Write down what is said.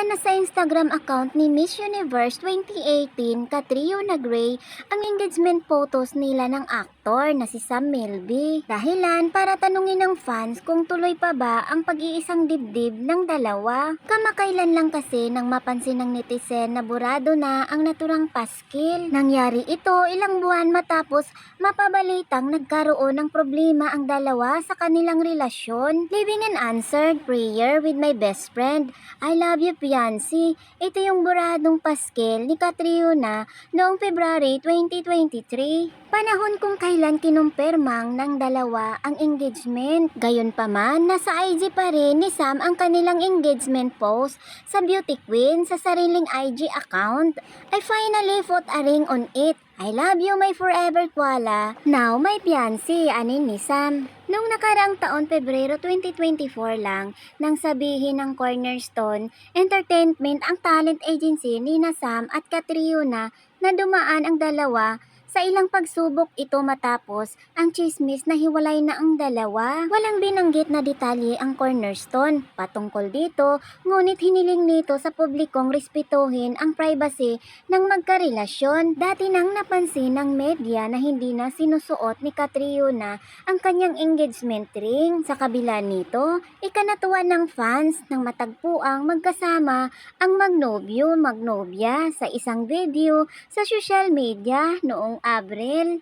Pinakita na sa Instagram account ni Miss Universe 2018 Catriona Gray ang engagement photos nila ng aktor na si Sam Milby. Dahilan para tanungin ng fans kung tuloy pa ba ang pag-iisang dibdib ng dalawa. Kamakailan lang kasi nang mapansin ng netizen na burado na ang naturang paskil. Nangyari ito ilang buwan matapos mapabalitang nagkaroon ng problema ang dalawa sa kanilang relasyon. Living an answered prayer with my best friend. I love you, Fiancé. Ito yung buradong paskil ni Catriona noong February 2023. Panahon kung kailan kinumpirmang ng dalawa ang engagement. Gayon pa man, nasa IG pa rin ni Sam ang kanilang engagement post sa Beauty Queen sa sariling IG account. I finally put a ring on it. I love you, my forever koala. Now, my fiancé, anin ni Sam. Noong nakaraang taon, Pebrero 2024 lang, nang sabihin ng Cornerstone Entertainment ang talent agency ni na Sam at Catriona na dumaan ang dalawa sa ilang pagsubok ito matapos ang chismis na hiwalay na ang dalawa. Walang binanggit na detalye ang Cornerstone patungkol dito, ngunit hiniling nito sa publikong respetuhin ang privacy ng magkarelasyon. Dati nang napansin ng media na hindi na sinusuot ni Catriona ang kanyang engagement ring. Sa kabila nito, ikanatuwa ng fans nang matagpuang magkasama ang magnobyo magnobya sa isang video sa social media noong Abril.